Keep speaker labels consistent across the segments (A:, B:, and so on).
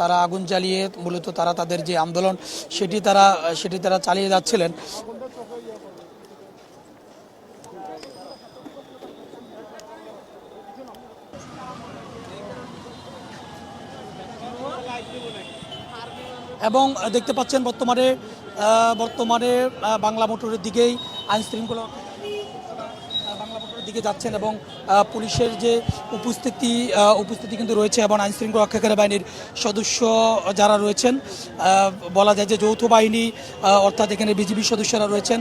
A: তারা আগুন জ্বালিয়ে মূলত তারা তাদের যে আন্দোলন, সেটি তারা সেটি তারা চালিয়ে যাচ্ছিলেন। এবং দেখতে পাচ্ছেন বর্তমানে বর্তমানে বাংলা মোটরের দিকেই আইন শৃঙ্খলা বাংলা মোটরের দিকে যাচ্ছেন এবং পুলিশের যে উপস্থিতি উপস্থিতি কিন্তু রয়েছে এবং আইন শৃঙ্খলা রক্ষাকারী বাহিনীর সদস্য যারা রয়েছেন বলা যায় যে যৌথ বাহিনী অর্থাৎ এখানে বিজিবি সদস্যরা রয়েছেন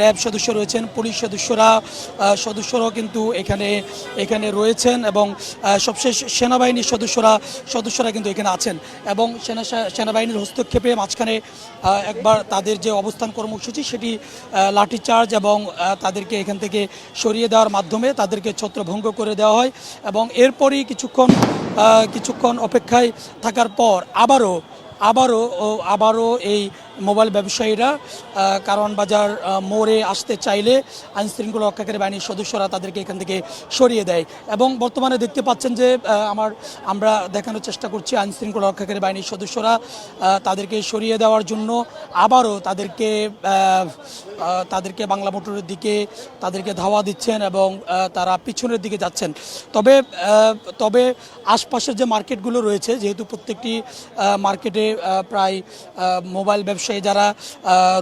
A: র্যাব সদস্য রয়েছেন, পুলিশ সদস্যরা সদস্যরাও কিন্তু এখানে এখানে রয়েছেন এবং সবশেষ সেনাবাহিনীর সদস্যরা সদস্যরা কিন্তু এখানে আছেন এবং সেনা, সেনাবাহিনীর হস্তক্ষেপে মাঝখানে একবার তাদের যে অবস্থান কর্মসূচি সেটি লাঠিচার্জ এবং তাদেরকে এখান থেকে সরিয়ে দেওয়ার মাধ্যমে তাদেরকে ছত্রভঙ্গ করে দেওয়া হয় এবং এরপরই কিছুক্ষণ কিছুক্ষণ অপেক্ষায় থাকার পর আবারও আবারও আবারও এই মোবাইল ব্যবসায়ীরা কারণ বাজার মোড়ে আসতে চাইলে আইন শৃঙ্খলা রক্ষাকারী বাহিনীর সদস্যরা তাদেরকে এখান থেকে সরিয়ে দেয়। এবং বর্তমানে দেখতে পাচ্ছেন যে আমার, আমরা দেখানোর চেষ্টা করছি আইন শৃঙ্খলা রক্ষাকারী বাহিনীর সদস্যরা তাদেরকে সরিয়ে দেওয়ার জন্য আবারও তাদেরকে তাদেরকে বাংলা মোটরের দিকে তাদেরকে ধাওয়া দিচ্ছেন এবং তারা পিছনের দিকে যাচ্ছেন। তবে তবে আশপাশের যে মার্কেটগুলো রয়েছে, যেহেতু প্রত্যেকটি মার্কেটে প্রায় মোবাইল মোবাইল ব্যবসায়ী যারা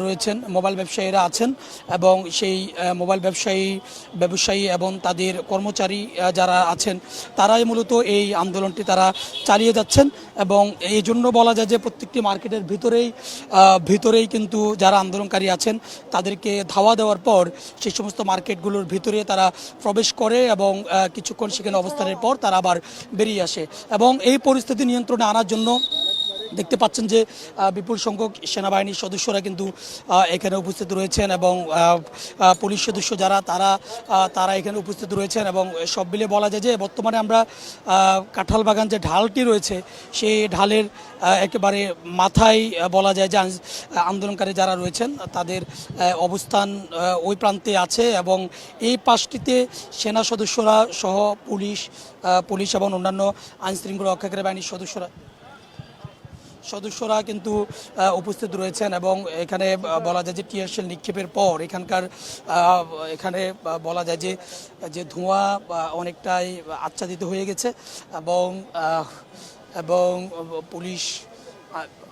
A: রয়েছেন, মোবাইল ব্যবসায়ীরা আছেন এবং সেই মোবাইল ব্যবসায়ী ব্যবসায়ী এবং তাদের কর্মচারী যারা আছেন, তারাই মূলত এই আন্দোলনটি তারা চালিয়ে যাচ্ছেন এবং এই জন্য বলা যায় যে প্রত্যেকটি মার্কেটের ভিতরেই ভিতরেই কিন্তু যারা আন্দোলনকারী আছেন, তাদেরকে ধাওয়া দেওয়ার পর সেই সমস্ত মার্কেটগুলোর ভিতরে তারা প্রবেশ করে এবং কিছুক্ষণ সেখানে অবস্থানের পর তারা আবার বেরিয়ে আসে এবং এই পরিস্থিতি নিয়ন্ত্রণে আনার জন্য দেখতে পাচ্ছেন যে বিপুল সংখ্যক সেনাবাহিনীর সদস্যরা কিন্তু এখানে উপস্থিত রয়েছেন এবং পুলিশ সদস্য যারা তারা তারা এখানে উপস্থিত রয়েছেন এবং সব মিলে বলা যায় যে বর্তমানে আমরা আহ, কাঁঠাল বাগান যে ঢালটি রয়েছে সেই ঢালের একেবারে মাথায় বলা যায় যে আন- আন্দোলনকারী যারা রয়েছেন তাদের অবস্থান ওই প্রান্তে আছে এবং এই পাশটিতে সেনা সদস্যরা সহ পুলিশ পুলিশ এবং অন্যান্য আইনশৃঙ্খলা রক্ষাকারী বাহিনীর সদস্যরা সদস্যরা কিন্তু উপস্থিত রয়েছেন এবং এখানে বলা যায় যে টিয়ারশেল নিক্ষেপের পর এখানকার এখানে বলা যায় যে যে ধোঁয়া অনেকটাই আচ্ছাদিত হয়ে গেছে এবং এবং পুলিশ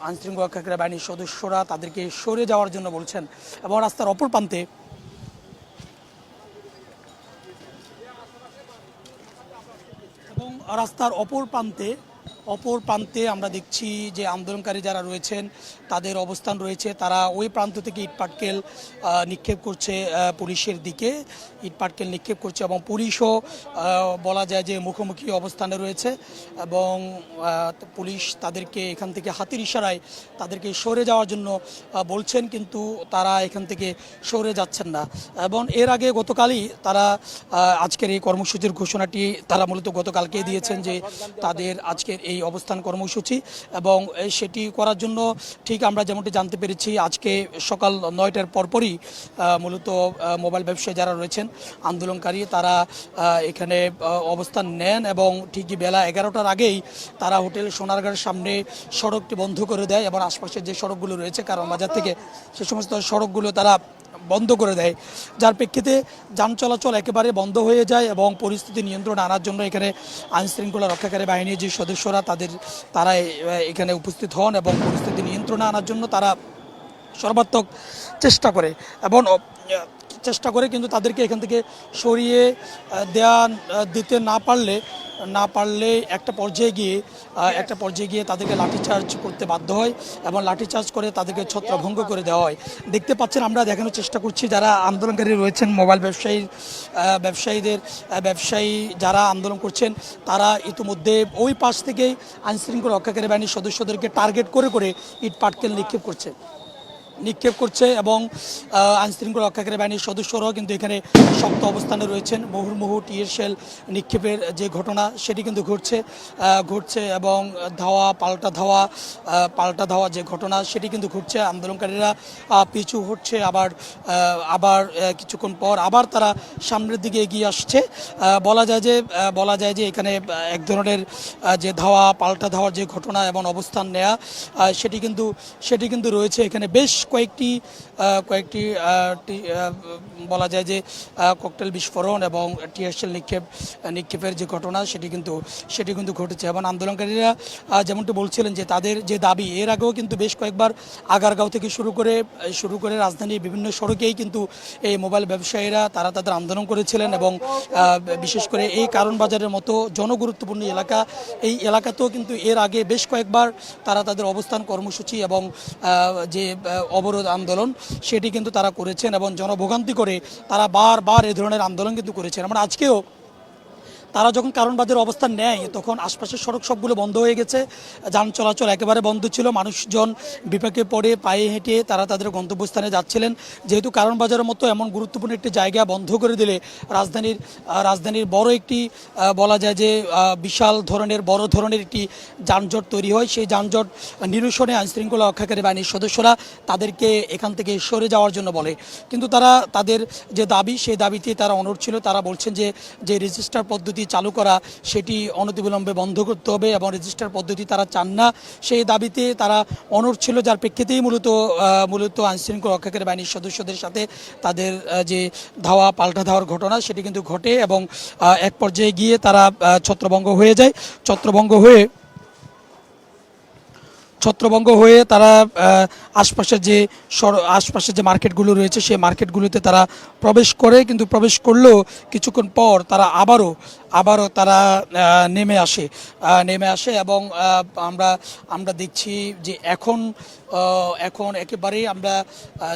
A: আইনশৃঙ্খলা রক্ষাকারী বাহিনীর সদস্যরা তাদেরকে সরে যাওয়ার জন্য বলছেন এবং রাস্তার অপর প্রান্তে এবং রাস্তার অপর প্রান্তে অপর প্রান্তে আমরা দেখছি যে আন্দোলনকারী যারা রয়েছেন, তাদের অবস্থান রয়েছে। তারা ওই প্রান্ত থেকে ইটপাটকেল নিক্ষেপ করছে পুলিশের দিকে। ইটপাটকেল নিক্ষেপ করছে এবং পুলিশও বলা যায় যে মুখোমুখি অবস্থানে রয়েছে এবং পুলিশ তাদেরকে এখান থেকে হাতির ইশারায় তাদেরকে সরে যাওয়ার জন্য বলছেন কিন্তু তারা এখান থেকে সরে যাচ্ছেন না। এবং এর আগে গতকালই তারা আজকের এই কর্মসূচির ঘোষণাটি তারা মূলত গতকালকে দিয়েছেন যে তাদের আজকের এই অবস্থান কর্মসূচি এবং সেটি করার জন্য ঠিক আমরা যেমনটি জানতে পেরেছি, আজকে সকাল নয়টার পরপরই মূলত মোবাইল ব্যবসায়ী যারা রয়েছেন, আন্দোলনকারী তারা এখানে অবস্থান নেন এবং ঠিকই বেলা এগারোটার আগেই তারা হোটেল সোনারগাঁর সামনে সড়কটি বন্ধ করে দেয় এবং আশপাশের যে সড়কগুলো রয়েছে কারণ বাজার থেকে, সে সমস্ত সড়কগুলো তারা বন্ধ করে দেয়। যার প্রেক্ষিতে যান চলাচল একেবারে বন্ধ হয়ে যায় এবং পরিস্থিতি নিয়ন্ত্রণ আনার জন্য এখানে আইন শৃঙ্খলা রক্ষাকারী বাহিনীর যে সদস্যরা, তাদের তারা এখানে উপস্থিত হন এবং পরিস্থিতি নিয়ন্ত্রণে আনার জন্য তারা সর্বাত্মক চেষ্টা করে। এবং চেষ্টা করে কিন্তু তাদেরকে এখান থেকে সরিয়ে দেয়া দিতে না পারলে না পারলে একটা পর্যায়ে গিয়ে একটা পর্যায়ে গিয়ে তাদেরকে লাঠিচার্জ করতে বাধ্য হয় এবং লাঠিচার্জ করে তাদেরকে ছত্রভঙ্গ করে দেওয়া হয়। দেখতে পাচ্ছেন, আমরা দেখানোর চেষ্টা করছি যারা আন্দোলনকারী রয়েছেন, মোবাইল ব্যবসায়ী ব্যবসায়ীদের ব্যবসায়ী যারা আন্দোলন করছেন, তারা ইতিমধ্যে ওই পাশ থেকেই আইনশৃঙ্খলা রক্ষাকারী বাহিনীর সদস্যদেরকে টার্গেট করে করে ইট পাটকেল নিক্ষেপ করছে। নিক্ষেপ করছে এবং আইন শৃঙ্খলা রক্ষাকারী বাহিনীর সদস্যরাও কিন্তু এখানে শক্ত অবস্থানে রয়েছেন। মুহুর্মুহু টিয়ার শেল নিক্ষেপের যে ঘটনা, সেটি কিন্তু ঘটছে ঘটছে এবং ধাওয়া, পাল্টা ধাওয়া পাল্টা ধাওয়া যে ঘটনা, সেটি কিন্তু ঘটছে। আন্দোলনকারীরা পিছু হচ্ছে আবার আবার কিছুক্ষণ পর আবার তারা সামনের দিকে এগিয়ে আসছে। বলা যায় যে বলা যায় যে এখানে এক ধরনের যে ধাওয়া, পাল্টা ধাওয়ার যে ঘটনা এবং অবস্থান নেয়া সেটি কিন্তু সেটি কিন্তু রয়েছে এখানে। বেশ কয়েকটি কয়েকটি বলা যায় যে ককটেল বিস্ফোরণ এবং টিয়ারশেল নিক্ষেপ, নিক্ষেপের যে ঘটনা সেটি কিন্তু সেটি কিন্তু ঘটেছে এবং আন্দোলনকারীরা যেমনটি বলছিলেন যে তাদের যে দাবি, এর আগেও কিন্তু বেশ কয়েকবার আগারগাঁও থেকে শুরু করে শুরু করে রাজধানীর বিভিন্ন সড়কেই কিন্তু এই মোবাইল ব্যবসায়ীরা, তারা তাদের আন্দোলন করেছিলেন এবং বিশেষ করে এই কারণ বাজারের মতো জনগুরুত্বপূর্ণ এলাকা, এই এলাকাতেও কিন্তু এর আগে বেশ কয়েকবার তারা তাদের অবস্থান কর্মসূচি এবং যে অবরোধ আন্দোলন, সেটি কিন্তু তারা করেছেন এবং জনভোগান্তি করে তারা বারবার এ ধরনের আন্দোলন কিন্তু করেছেন। আমরা আজকেও তারা যখন কারণ বাজারে অবস্থান নেয়, তখন আশপাশের সড়ক সবগুলো বন্ধ হয়ে গেছে। যান চলাচল একেবারে বন্ধ ছিল। মানুষজন বিপাকে পড়ে, পায়ে হেঁটে তারা তাদের গন্তব্যস্থানে যাচ্ছিলেন। যেহেতু কারণ বাজারের মতো এমন গুরুত্বপূর্ণ একটি জায়গা বন্ধ করে দিলে রাজধানীর রাজধানীর বড় একটি বলা যায় যে বিশাল ধরনের, বড় ধরনের একটি যানজট তৈরি হয়। সেই যানজট নিরসনে আইনশৃঙ্খলা রক্ষাকারী বাহিনীর সদস্যরা তাদেরকে এখান থেকে সরে যাওয়ার জন্য বলে। কিন্তু তারা, তাদের যে দাবি, সেই দাবিতে তারা অনড় ছিল। তারা বলছেন যে যে রেজিস্টার পদ্ধতি চালু করা, সেটি অনতিবিলম্বে বন্ধ করতে হবে এবং রেজিস্টার পদ্ধতি তারা চান না। সেই দাবিতে তারা অনড় ছিল, যার প্রেক্ষিতেই মূলত মূলত আইনশৃঙ্খলা রক্ষাকারী বাহিনীর সদস্যদের সাথে তাদের যে ধাওয়া, পাল্টা ধাওয়ার ঘটনা, সেটি কিন্তু ঘটে এবং এক পর্যায়ে গিয়ে তারা ছত্রভঙ্গ হয়ে যায়। ছত্রভঙ্গ হয়ে ছত্রভঙ্গ হয়ে তারা আশপাশের যে আশপাশের যে মার্কেটগুলো রয়েছে, সেই মার্কেটগুলোতে তারা প্রবেশ করে। কিন্তু প্রবেশ করলেও কিছুক্ষণ পর তারা আবারও আবারও তারা নেমে আসে। নেমে আসে এবং আমরা আমরা দেখছি যে এখন এখন একেবারেই আমরা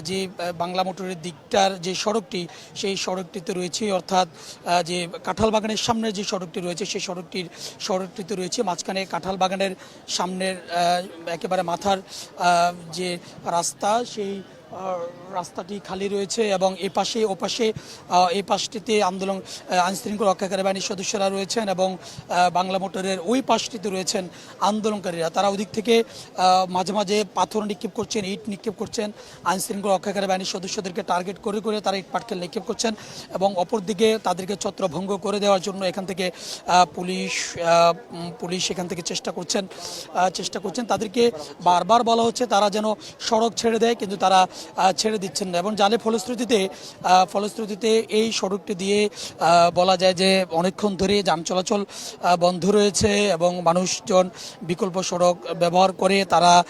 A: যে বাংলা মোটরের দিকটার যে সড়কটি, সেই সড়কটিতে রয়েছে, অর্থাৎ যে কাঁঠাল বাগানের সামনে যে সড়কটি রয়েছে, সেই সড়কটির, সড়কটিতে রয়েছে মাঝখানে কাঁঠাল বাগানের সামনের একেবারে মাথার যে রাস্তা, সেই রাস্তাটি খালি রয়েছে এবং এ পাশে ও পাশে আহ, এই পাশটিতে আন্দোলন আইন শৃঙ্খলা রক্ষাকারী বাহিনীর সদস্যরা রয়েছেন এবং বাংলা মোটরের ওই পাশটিতে রয়েছেন আন্দোলনকারীরা। তারা ওদিক থেকে মাঝে মাঝে পাথর নিক্ষেপ করছেন ইট নিক্ষেপ করছেন। আইন শৃঙ্খলা রক্ষাকারী বাহিনীর সদস্যদেরকে টার্গেট করে করে তারা ইট পাটকেল নিক্ষেপ করছেন এবং অপরদিকে তাদেরকে ছত্রভঙ্গ করে দেওয়ার জন্য এখান থেকে পুলিশ পুলিশ এখান থেকে চেষ্টা করছেন চেষ্টা করছেন। তাদেরকে বারবার বলা হচ্ছে তারা যেন সড়ক ছেড়ে দেয় কিন্তু তারা ছেড়ে দিচ্ছেন না। এবং জালে ফলশ্রুতিতে ফলশ্রুতিতে এই সড়কটি দিয়ে বলা যায় যে অনেকক্ষণ ধরে যান চলাচল বন্ধ রয়েছে এবং মানুষজন বিকল্প সড়ক ব্যবহার করে তারা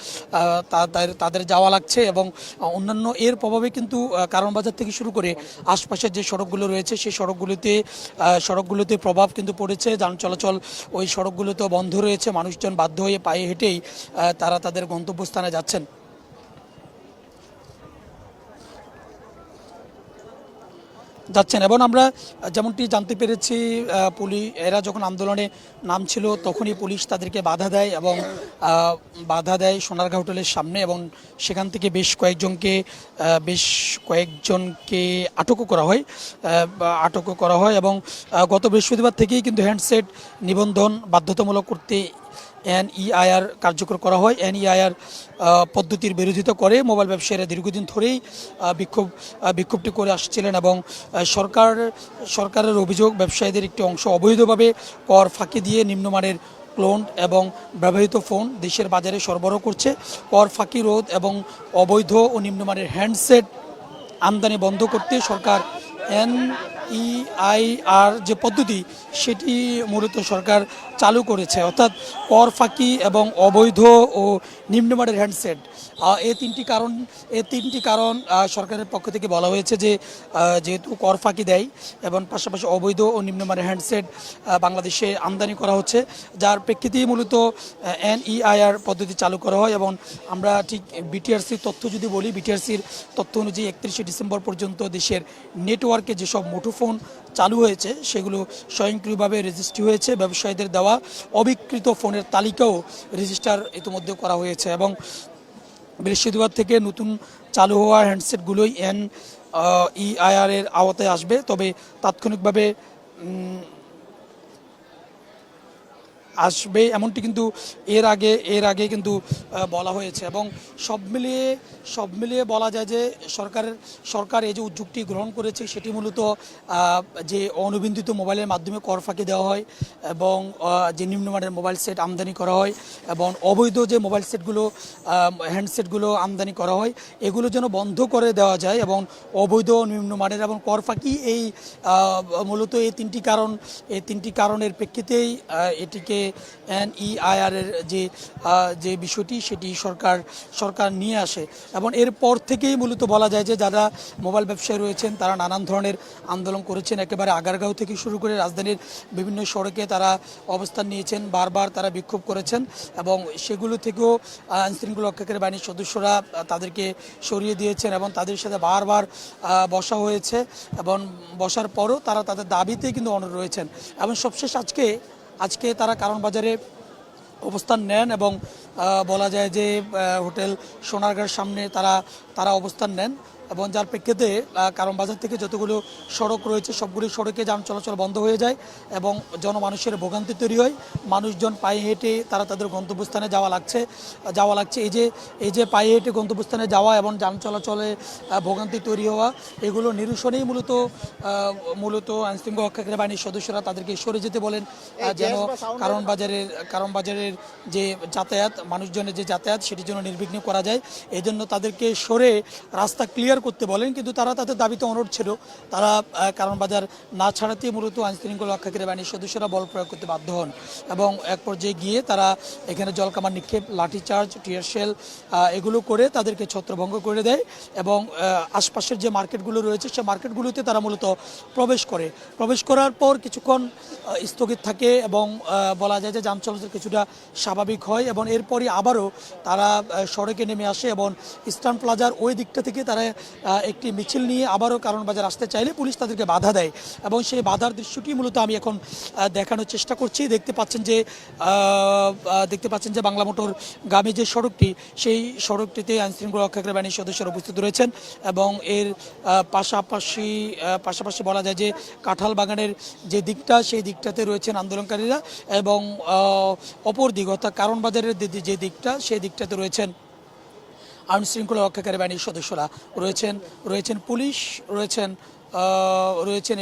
A: তাদের- যাওয়া লাগছে এবং অন্যান্য এর প্রভাবে কিন্তু কারণ বাজার থেকে শুরু করে আশপাশের যে সড়কগুলো রয়েছে, সেই সড়কগুলোতে সড়কগুলোতে প্রভাব কিন্তু পড়েছে। যান চলাচল ওই সড়কগুলোতেও বন্ধ রয়েছে। মানুষজন বাধ্য হয়ে পায়ে হেঁটেই তারা তাদের গন্তব্যস্থানে যাচ্ছেন। যাচ্ছেন। এবং আমরা যেমনটি জানতে পেরেছি পুলিশ এরা যখন আন্দোলনে নামছিল, তখনই পুলিশ তাদেরকে বাধা দেয় এবং বাধা দেয় সোনারগাঁ হোটেলের সামনে এবং সেখান থেকে বেশ কয়েকজনকে বেশ কয়েকজনকে আটকও করা হয় আটকও করা হয় এবং গত বৃহস্পতিবার থেকেই কিন্তু হ্যান্ডসেট নিবন্ধন বাধ্যতামূলক করতে এনইআইআর কার্যকর করা হয়। এনইআইআর পদ্ধতির বিরোধিতা করে মোবাইল ব্যবসায়ীরা দীর্ঘদিন ধরেই বিক্ষোভ বিক্ষোভটি করে আসছিলেন এবং সরকার, সরকারের অভিযোগ ব্যবসায়ীদের একটি অংশ অবৈধভাবে কর ফাঁকি দিয়ে নিম্নমানের ক্লোন এবং ব্যবহৃত ফোন দেশের বাজারে সরবরাহ করছে। কর ফাঁকি রোধ এবং অবৈধ ও নিম্নমানের হ্যান্ডসেট আমদানি বন্ধ করতে সরকার এন ইআইআর যে পদ্ধতি, সেটি মূলত সরকার চালু করেছে। অর্থাৎ কর ফাঁকি এবং অবৈধ ও নিম্নমানের হ্যান্ডসেট। এই তিনটি কারণ, এ তিনটি কারণ সরকারের পক্ষ থেকে বলা হয়েছে যে যেহেতু কর ফাঁকি দেয় এবং পাশাপাশি অবৈধ ও নিম্নমানের হ্যান্ডসেট বাংলাদেশে আমদানি করা হচ্ছে, যার প্রেক্ষিতেই মূলত এনইআইআর পদ্ধতি চালু করা হয় এবং আমরা ঠিক বিটিআরসির তথ্য যদি বলি বিটিআরসির তথ্য অনুযায়ী একত্রিশে ডিসেম্বর পর্যন্ত দেশের নেটওয়ার্কে যেসব মুঠোফোন চালু হয়েছে, সেগুলো স্বয়ংক্রিয়ভাবে রেজিস্ট্রি হয়েছে, ব্যবসায়ীদের দেওয়া অবিকৃত ফোনের তালিকাও রেজিস্টার ইতিমধ্যে করা হয়েছে এবং বৃহস্পতিবার থেকে নতুন চালু হওয়া হ্যান্ডসেটগুলোই এন ইআইআর এর আওতায় আসবে। তবে তাৎক্ষণিকভাবে আসবে, এমনটি কিন্তু এর আগে এর আগে কিন্তু বলা হয়েছে। এবং সব মিলিয়ে সব মিলিয়ে বলা যায় যে সরকারের সরকার এই যে উদ্যোগটি গ্রহণ করেছে, সেটি মূলত যে অনুবিন্দিত মোবাইলের মাধ্যমে কর ফাঁকি দেওয়া হয় এবং যে নিম্নমানের মোবাইল সেট আমদানি করা হয় এবং অবৈধ যে মোবাইল সেটগুলো হ্যান্ডসেটগুলো আমদানি করা হয়, এগুলো যেন বন্ধ করে দেওয়া যায় এবং অবৈধ নিম্নমানের এবং কর ফাঁকি এই মূলত এই তিনটি কারণ, এই তিনটি কারণের প্রেক্ষিতেই এটিকে এনইআইআর এর যে যে বিষয়টি, সেটি সরকার সরকার নিয়ে আসে। এবং এরপর থেকেই মূলত বলা যায় যে, যারা মোবাইল ব্যবসায়ী রয়েছেন, তারা নানান ধরনের আন্দোলন করেছেন। একেবারে আগারগাঁও থেকে শুরু করে রাজধানীর বিভিন্ন সড়কে তারা অবস্থান নিয়েছেন, বারবার তারা বিক্ষোভ করেছেন। এবং সেগুলো থেকেও আইনশৃঙ্খলা রক্ষাকারী বাহিনীর সদস্যরা তাদেরকে সরিয়ে দিয়েছেন এবং তাদের সাথে বারবার বসা হয়েছে। এবং বসার পরও তারা তাদের দাবিতে কিন্তু অনড় রয়েছেন। এবং সবশেষ আজকে আজকে তারা কারণ বাজারে অবস্থান নেন এবং বলা যায় যে হোটেল সোনারগাঁর সামনে তারা তারা অবস্থান নেন। এবং যার প্রেক্ষিতে কারণ বাজার থেকে যতগুলো সড়ক রয়েছে সবগুলি সড়কে যান চলাচল বন্ধ হয়ে যায় এবং জনমানুষের ভোগান্তি তৈরি হয়। মানুষজন পায়ে হেঁটে তারা তাদের গন্তব্যস্থানে যাওয়া লাগছে যাওয়া লাগছে। এই যে এই যে পায়ে হেঁটে গন্তব্যস্থানে যাওয়া এবং যান চলাচলে ভোগান্তি তৈরি হওয়া এগুলো নিরসনেই মূলত মূলত আইনশৃঙ্খলা রক্ষাকারী বাহিনীর সদস্যরা তাদেরকে সরে যেতে বলেন। যেন কারণ বাজারের কারণ বাজারের যে যাতায়াত মানুষজনের যে যাতায়াত সেটির জন্য নির্বিঘ্ন করা যায়। এই জন্য তাদেরকে সরে রাস্তা ক্লিয়ার করতে বলেন, কিন্তু তারা তাদের দাবিতে অনুরোধ ছিল। তারা কারণ বাজার না ছাড়াতে মূলত আইনশৃঙ্খলা রক্ষাকারী বাহিনীর সদস্যরা বল প্রয়োগ করতে বাধ্য হন এবং এক পর্যায়ে গিয়ে তারা এখানে জলকামান নিক্ষেপ, লাঠিচার্জ, টিয়ার এগুলো করে তাদেরকে ছত্রভঙ্গ করে দেয় এবং আশপাশের যে মার্কেটগুলো রয়েছে, সে মার্কেটগুলোতে তারা মূলত প্রবেশ করে। প্রবেশ করার পর কিছুক্ষণ স্থগিত থাকে এবং বলা যায় যে যান চলাচল কিছুটা স্বাভাবিক হয় এবং এরপরই আবারও তারা সড়কে নেমে আসে এবং ইস্টার্ন প্লাজার ওই দিকটা থেকে তারা একটি মিছিল নিয়ে আবারও কারণ বাজার আসতে চাইলে পুলিশ তাদেরকে বাধা দেয় এবং সেই বাধার দৃশ্যটি মূলত আমি এখন দেখানোর চেষ্টা করছি। দেখতে পাচ্ছেন যে দেখতে পাচ্ছেন যে বাংলা মোটর গামী যে সড়কটি, সেই সড়কটিতে আইনশৃঙ্খলা রক্ষাকারী বাহিনীর সদস্যরা উপস্থিত রয়েছেন এবং এর পাশাপাশি পাশাপাশি বলা যায় যে কাঁঠাল বাগানের যে দিকটা, সেই দিকটাতে রয়েছেন আন্দোলনকারীরা এবং অপর দিক অর্থাৎ কারণ বাজারের যে দিকটা, সেই দিকটাতে রয়েছেন আইন শৃঙ্খলা রক্ষাকারী বাহিনীর সদস্যরা রয়েছেন রয়েছেন পুলিশ রয়েছেন রয়েছেন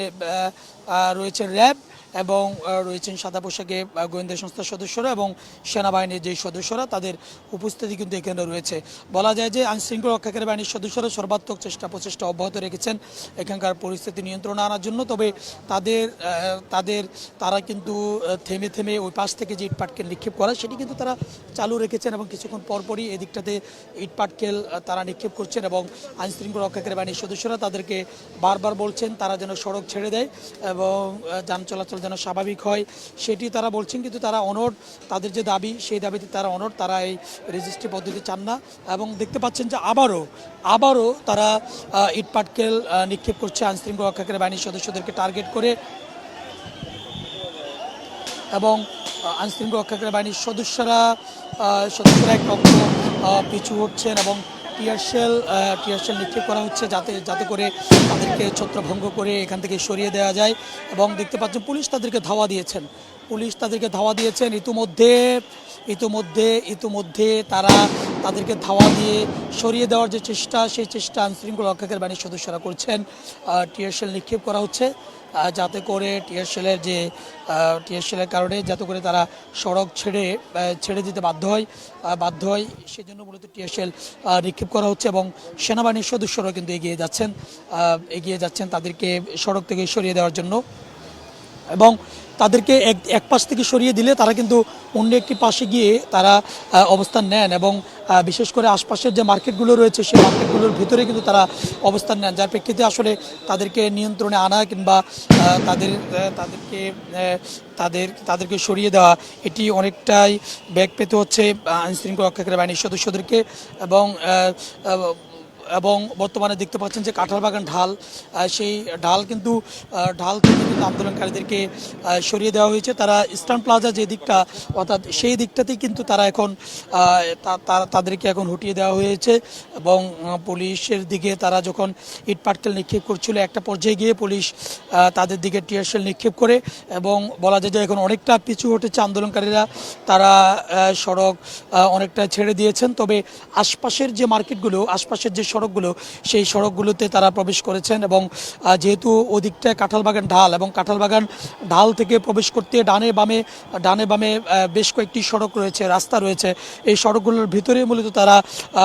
A: রয়েছেন র্যাব এবং রয়েছেন সাদা পোশাকে গোয়েন্দা সংস্থার সদস্যরা এবং সেনাবাহিনীর যে সদস্যরা, তাদের উপস্থিতি কিন্তু এখানে রয়েছে। বলা যায় যে আইন শৃঙ্খলা রক্ষাকারী বাহিনীর সদস্যরা সর্বাত্মক চেষ্টা প্রচেষ্টা অব্যাহত রেখেছেন। এখানকার পরিস্থিতি নিয়ন্ত্রণে আনার জন্য, তবে তাদের তাদের, তারা কিন্তু থেমে থেমে ওই পাশ থেকে যে ইটপাটকেল নিক্ষেপ করা, সেটি কিন্তু তারা চালু রেখেছেন এবং কিছুক্ষণ পরপরই এদিকটাতে ইটপাটকেল তারা নিক্ষেপ করছেন এবং আইন শৃঙ্খলা রক্ষাকারী বাহিনীর সদস্যরা তাদেরকে বারবার বলছেন, তারা যেন সড়ক ছেড়ে দেয় এবং যান চলাচল যেন স্বাভাবিক হয়, সেটি তারা বলছেন কিন্তু তারা অনড়, তাদের যে দাবি, সেই দাবিতে তারা অনড়, তারা এই রেজিস্ট্রি পদ্ধতি চান না। এবং দেখতে পাচ্ছেন যে আবারও আবারও তারা ইটপাটকেল নিক্ষেপ করছে আইন শৃঙ্খলা রক্ষাকারী বাহিনীর সদস্যদেরকে টার্গেট করে। এবং আইনশৃঙ্খলা রক্ষাকারী বাহিনীর সদস্যরা সদস্যরা এক পিছু হচ্ছেন এবং টিয়ারশেল টিয়ারশেল নিক্ষেপ করা হচ্ছে যাতে যাতে করে তাদেরকে ছত্রভঙ্গ করে এখান থেকে সরিয়ে দেওয়া যায়। এবং দেখতে পাচ্ছেন, পুলিশ তাদেরকে ধাওয়া দিয়েছেন। পুলিশ তাদেরকে ধাওয়া দিয়েছেন। ইতিমধ্যে ইতিমধ্যে ইতিমধ্যে তারা তাদেরকে ধাওয়া দিয়ে সরিয়ে দেওয়ার যে চেষ্টা, সেই চেষ্টা আইনশৃঙ্খলা রক্ষাকারী বাহিনীর সদস্যরা করছেন। টিয়ারশেল নিক্ষেপ করা হচ্ছে। যাতে করে টিয়ারশেলের যে টিয়ারশেলের কারণে যাতে করে তারা সড়ক ছেড়ে ছেড়ে দিতে বাধ্য হয় বাধ্য হয়। সেজন্য মূলত আহ, নিক্ষেপ করা হচ্ছে এবং সেনাবাহিনীর সদস্যরাও কিন্তু এগিয়ে যাচ্ছেন এগিয়ে যাচ্ছেন তাদেরকে সড়ক থেকে সরিয়ে দেওয়ার জন্য। এবং তাদেরকে এক এক পাশ থেকে সরিয়ে দিলে তারা কিন্তু অন্য একটি পাশে গিয়ে তারা অবস্থান নেন এবং বিশেষ করে আশপাশের যে মার্কেটগুলো রয়েছে সেই মার্কেটগুলোর ভিতরে কিন্তু তারা অবস্থান নেন। যার প্রেক্ষিতে আসলে তাদেরকে নিয়ন্ত্রণে আনা কিংবা তাদের তাদেরকে তাদের, তাদেরকে সরিয়ে দেওয়া, এটি অনেকটাই ব্যাগ পেতে হচ্ছে আইন শৃঙ্খলা রক্ষাকারী বাহিনীর সদস্যদেরকে এবং এবং বর্তমানে দেখতে পাচ্ছেন যে কাঁঠালবাগান ঢাল সেই ঢাল কিন্তু ঢাল থেকে কিন্তু আন্দোলনকারীদেরকে সরিয়ে দেওয়া হয়েছে। তারা ইস্টার্ন প্লাজা যে দিকটা, অর্থাৎ সেই দিকটাতেই কিন্তু তারা এখন তাদেরকে এখন হটিয়ে দেওয়া হয়েছে এবং পুলিশের দিকে তারা যখন ইট পাটকেল নিক্ষেপ করছিল, একটা পর্যায়ে গিয়ে পুলিশ তাদের দিকে টিয়ারশেল নিক্ষেপ করে এবং বলা যায় যে এখন অনেকটা পিছু হটেছে আন্দোলনকারীরা। তারা সড়ক অনেকটা ছেড়ে দিয়েছেন। তবে আশপাশের যে মার্কেটগুলো, আশপাশের যে সড়কগুলো, সেই সড়কগুলোতে তারা প্রবেশ করেছেন এবং যেহেতু ওদিকটায় কাঁঠালবাগান ঢাল এবং কাঁঠালবাগান ঢাল থেকে প্রবেশ করতে ডানে বামে ডানে বামে বেশ কয়েকটি সড়ক রয়েছে, রাস্তা রয়েছে, এই সড়কগুলোর ভিতরে মূলত তারা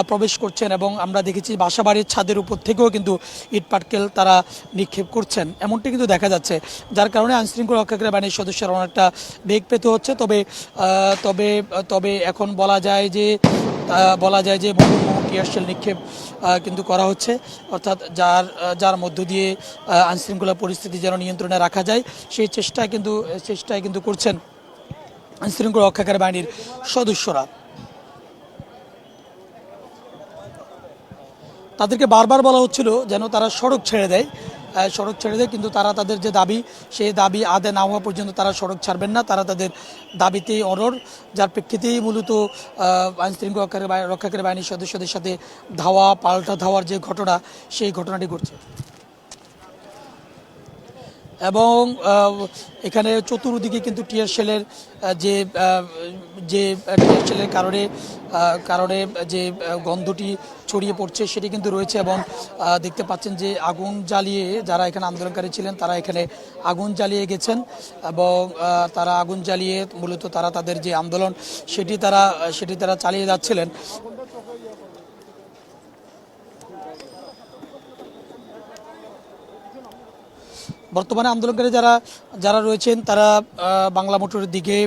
A: প্রবেশ করছেন এবং আমরা দেখেছি বাসাবাড়ির ছাদের উপর থেকেও কিন্তু ইট পাটকেল তারা নিক্ষেপ করছেন। এমনটি কিন্তু দেখা যাচ্ছে, যার কারণে আইনশৃঙ্খলা রক্ষাকারী বাহিনীর সদস্যরা অনেকটা বেগ পেতে হচ্ছে। তবে তবে তবে এখন বলা যায় যে বলা যায় যে টিয়ারশেল নিক্ষেপ কিন্তু করা হচ্ছে। অর্থাৎ যার যার মধ্য দিয়ে আইনশৃঙ্খলা পরিস্থিতি যেন নিয়ন্ত্রণে রাখা যায়, সেই চেষ্টায় কিন্তু চেষ্টায় কিন্তু করছেন আইনশৃঙ্খলা রক্ষাকারী বাহিনীর সদস্যরা। তাদেরকে বারবার বলা হচ্ছিল যেন তারা সড়ক ছেড়ে দেয়। সড়ক ছেড়ে দেয়, কিন্তু তারা তাদের যে দাবি, সেই দাবি আদে না হওয়া পর্যন্ত তারা সড়ক ছাড়বেন না, তারা তাদের দাবিতেই অরর। যার প্রেক্ষিতেই মূলত আইন শৃঙ্খলা রক্ষাকারী বাহিনীর সদস্যদের সাথে ধাওয়া, পাল্টা ধাওয়ার যে ঘটনা, সেই ঘটনাটি ঘটছে। এবং এখানে চতুর্দিকে কিন্তু টিয়ার আহ, যে যে টিয়ার শেলের কারণে কারণে যে গন্ধটি ছড়িয়ে পড়ছে সেটি কিন্তু রয়েছে এবং দেখতে পাচ্ছেন যে আগুন জ্বালিয়ে যারা এখানে আন্দোলনকারী ছিলেন তারা এখানে আগুন জ্বালিয়ে গেছেন এবং তারা আগুন জ্বালিয়ে মূলত তারা তাদের যে আন্দোলন সেটি তারা সেটি তারা চালিয়ে যাচ্ছিলেন। বর্তমানে আন্দোলনকারী যারা যারা রয়েছেন, তারা বাংলা মোটরের দিকে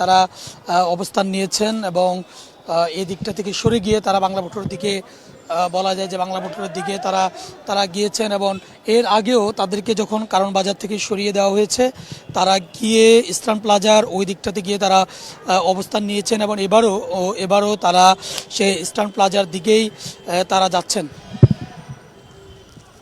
A: তারা অবস্থান নিয়েছেন এবং এই দিকটা থেকে সরে গিয়ে তারা বাংলা মোটরের দিকে বলা যায় যে বাংলা মোটরের দিকে তারা তারা গিয়েছেন এবং এর আগেও তাদেরকে যখন কারণ বাজার থেকে সরিয়ে দেওয়া হয়েছে, তারা গিয়ে ইস্টার্ন প্লাজার ওই দিকটাতে গিয়ে তারা অবস্থান নিয়েছেন এবং এবারও এবারও তারা সেই ইস্টার্ন প্লাজার দিকেই তারা যাচ্ছেন।